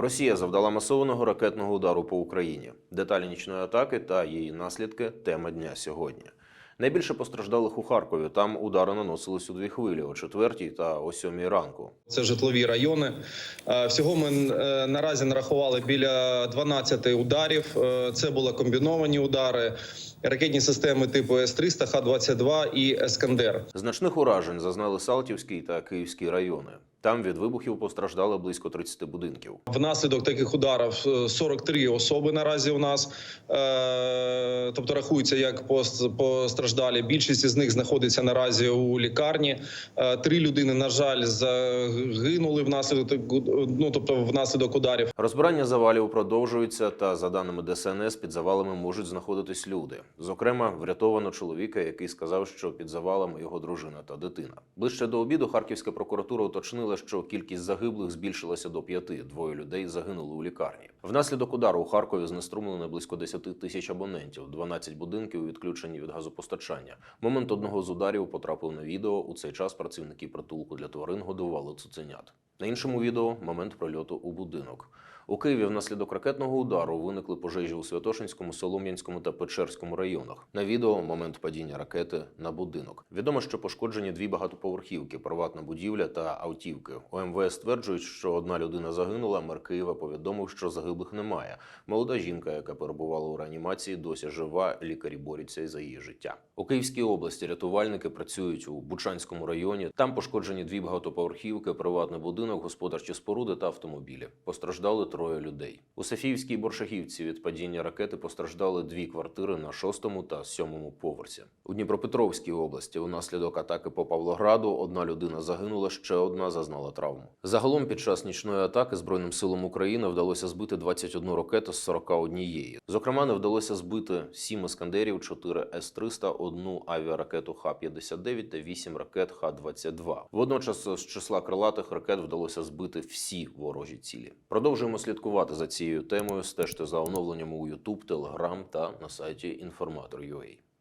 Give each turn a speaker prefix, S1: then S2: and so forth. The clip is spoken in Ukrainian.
S1: Росія завдала масованого ракетного удару по Україні. Деталі нічної атаки та її наслідки тема дня сьогодні. Найбільше постраждалих у Харкові. Там удари наносились у дві хвилі о четвертій та о сьомій ранку.
S2: Це житлові райони. Е, Всього ми е, наразі нарахували біля 12 ударів. Е, Це були комбіновані удари, ракетні системи типу С-300, Х-22 і Ескандер.
S1: Значних уражень зазнали Салтівський та Київський райони. Там від вибухів постраждали близько 30 будинків.
S2: Внаслідок таких ударів е, 43 особи наразі у нас, е, тобто рахуються як пост- постраждалі. Більшість із них знаходиться наразі у лікарні. Е, Три людини, на жаль, загинули внаслідок ну, тобто внаслідок ударів.
S1: Розбирання завалів продовжується, та за даними ДСНС, під завалами можуть знаходитись люди. Зокрема, врятовано чоловіка, який сказав, що під завалами його дружина та дитина. Ближче до обіду Харківська прокуратура уточнила, що кількість загиблих збільшилася до п'яти. Двоє людей загинули у лікарні. Внаслідок удару у Харкові знеструмлено близько 10 тисяч абонентів. 12 будинків відключені від газопостачання. Момент одного з ударів потрапив на відео. У цей час працівники притулку для тварин годували цуценят. На іншому відео момент прильоту у будинок. У Києві внаслідок ракетного удару виникли пожежі у Святошинському, Солом'янському та Печерському районах. На відео момент падіння ракети на будинок. Відомо, що пошкоджені дві багатоповерхівки, приватна будівля та автівки. У МВС стверджують, що одна людина загинула. Мер Києва повідомив, що загиблих немає. Молода жінка, яка перебувала у реанімації, досі жива. Лікарі борються за її життя. У Київській області рятувальники працюють у Бучанському районі. Там пошкоджені дві багатоповерхівки, приватний будинок, господарчі споруди та автомобілі. Постраждали троє людей. У Софіївській Боршагівці від падіння ракети постраждали дві квартири на шостому та сьомому поверсі. У Дніпропетровській області унаслідок атаки по Павлограду одна людина загинула, ще одна зазнала травму. Загалом під час нічної атаки Збройним силам України вдалося збити 21 ракету з 41. Зокрема, не вдалося збити 7 іскандерів, 4 С-300, одну авіаракету Х-59 та 8 ракет Х-22. Водночас з числа крилатих ракет вдалося збити всі ворожі цілі. Продовжуємо слідкувати за цією темою. Стежте за оновленнями у YouTube, Telegram та на сайті Інформатор.ua.